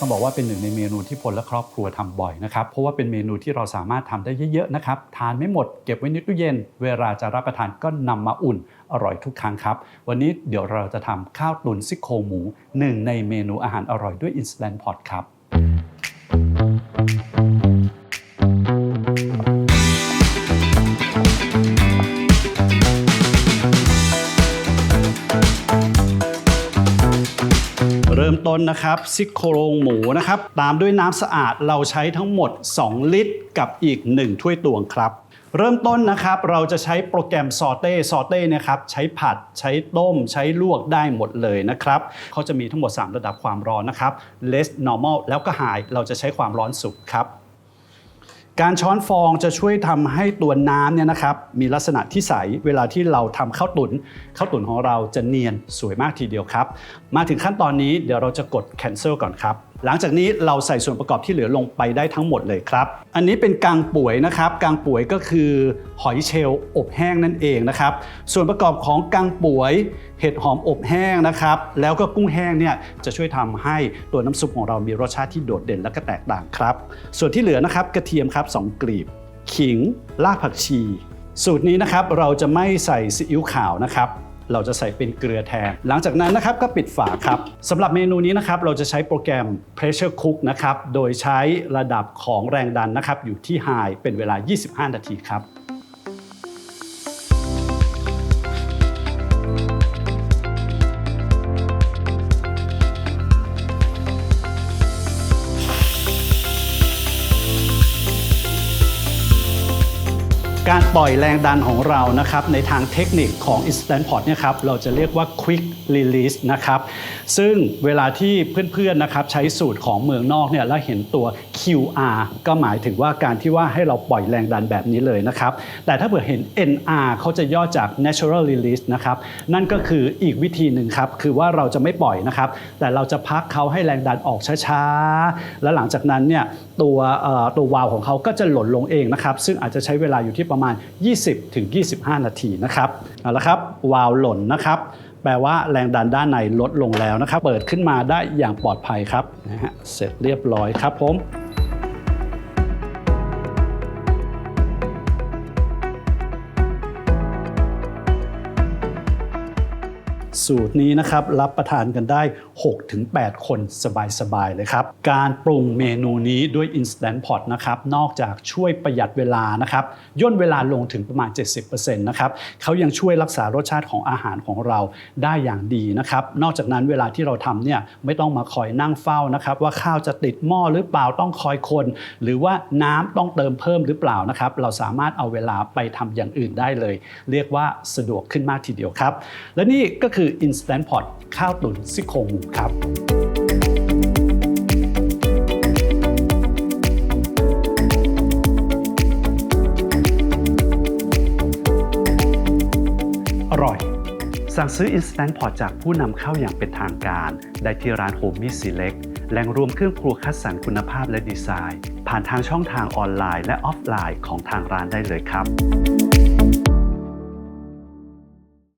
้องบอกว่าเป็นหนึ่งในเมนูที่พลและครอบครัวทำบ่อยนะครับ เพราะว่าเป็นเมนูที่เราสามารถทำได้เยอะๆนะครับ ทานไม่หมดเก็บไว้ในตู้เย็น เวลาจะรับประทานก็นำมาอุ่น อร่อยทุกครั้งครับ วันนี้เดี๋ยวเราจะทำข้าวตุ๋นซี่โครงหมูหนึ่งในเมนูอาหารอร่อยด้วย Instant Pot ครับ ริ่มต้นนะครับซี่โครงหมูนะครับ ตามด้วยน้ำสะอาดเราใช้ทั้งหมด 2 ลิตร กับอีก 1 ถ้วยตวงครับ เริ่มต้นนะครับเราจะใช้โปรแกรมซอเต้ซอเต้นะครับใช้ผัด ใช้ต้ม ใช้ลวกได้หมดเลยนะครับเขาจะมีทั้งหมด 3 ระดับความร้อนนะครับ less normal แล้วก็ high เราจะใช้ความร้อนสุดครับ การช้อนฟองจะช่วยทำให้ตัวน้ำเนี่ยนะครับมีลักษณะที่ใสเวลาที่เราทำข้าวตุน๋นข้าวตุ๋นของเราจะเนียนสวยมากทีเดียวครับ มาถึงขั้นตอนนี้เดี๋ยวเราจะกด cancel ก่อนครับ หลังจากนี้เราใส่ส่วนประกอบที่เหลือลงไปได้ทั้งหมดเลยครับ อันนี้เป็นกางป่วยนะครับกางป่วยก็คือหอยเชลล์อบแห้งนั่นเองนะครับ ส่วนประกอบของกางป่วย เห็ดหอมอบแห้งนะครับ แล้วก็กุ้งแห้งเนี่ยจะช่วยทำให้ตัวน้ำซุปของเรามีรสชาติที่โดดเด่นและก็แตกต่างครับ ส่วนที่เหลือนะครับกระเทียมครับสองกลีบ ขิงรากผักชี สูตรนี้นะครับเราจะไม่ใส่ซีอิ๊วขาวนะครับ เราจะใส่เป็นเกลือแทน หลังจากนั้นนะครับก็ปิดฝาครับสำหรับเมนูนี้นะครับเราจะใช้โปรแกรม pressure cook นะครับโดยใช้ระดับของแรงดันนะครับอยู่ที่ high เป็นเวลา 25 นาทีครับ การปล่อยแรงดันของเรานะครับในทางเทคนิคของ Instant Pot เนี่ยครับเราจะเรียกว่า Quick Release นะครับซึ่งเวลาที่เพื่อนๆนะครับใช้สูตรของเมืองนอกเนี่ยแล้วเห็นตัว QR ก็หมายถึงว่าการที่ว่าให้เราปล่อยแรงดันแบบนี้เลยนะครับแต่ถ้าเผื่อเห็น NR เขาจะย่อจาก Natural Release นะครับนั่นก็คืออีกวิธีหนึ่งครับคือว่าเราจะไม่ปล่อยนะครับแต่เราจะพักเขาให้แรงดันออกช้าๆ แล้วหลังจากนั้นเนี่ย ตัวตัววาล์วของเขาก็จะหล่นลงเองนะครับ ซึ่งอาจจะใช้เวลาอยู่ที่ประมาณ 20-25 นาทีนะครับเอาละครับวาล์วหล่นนะครับ แปลว่าแรงดันด้านในลดลงแล้วนะครับ เปิดขึ้นมาได้อย่างปลอดภัยครับนะฮะเสร็จเรียบร้อยครับผม สูตรนี้นะครับรับประทานกันได้ 6-8 คนสบายๆเลยครับ การปรุงเมนูนี้ด้วย Instant Pot นะครับนอกจากช่วยประหยัดเวลานะครับย่นเวลาลงถึงประมาณ 70%นะครับเขายังช่วยรักษารสชาติของอาหารของเราได้อย่างดีนะครับนอกจากนั้นเวลาที่เราทำเนี่ยไม่ต้องมาคอยนั่งเฝ้านะครับว่าข้าวจะติดหม้อหรือเปล่าต้องคอยคน หรือว่าน้ำต้องเติมเพิ่มหรือเปล่านะครับเราสามารถเอาเวลาไปทำอย่างอื่นได้เลย เรียกว่าสะดวกขึ้นมากทีเดียวครับ และนี่ก็คือ Instant Pot ข้าวตุ๋นซี่โครงหมูครับอร่อย สั่งซื้อ Instant Pot จากผู้นำเข้าอย่างเป็นทางการ ได้ที่ร้าน Home m e Select แหล่งรวมเครื่องครัวคัดสรรคุณภาพและดีไซน์ ผ่านทางช่องทางออนไลน์และออฟไลน์ของทางร้านได้เลยครับ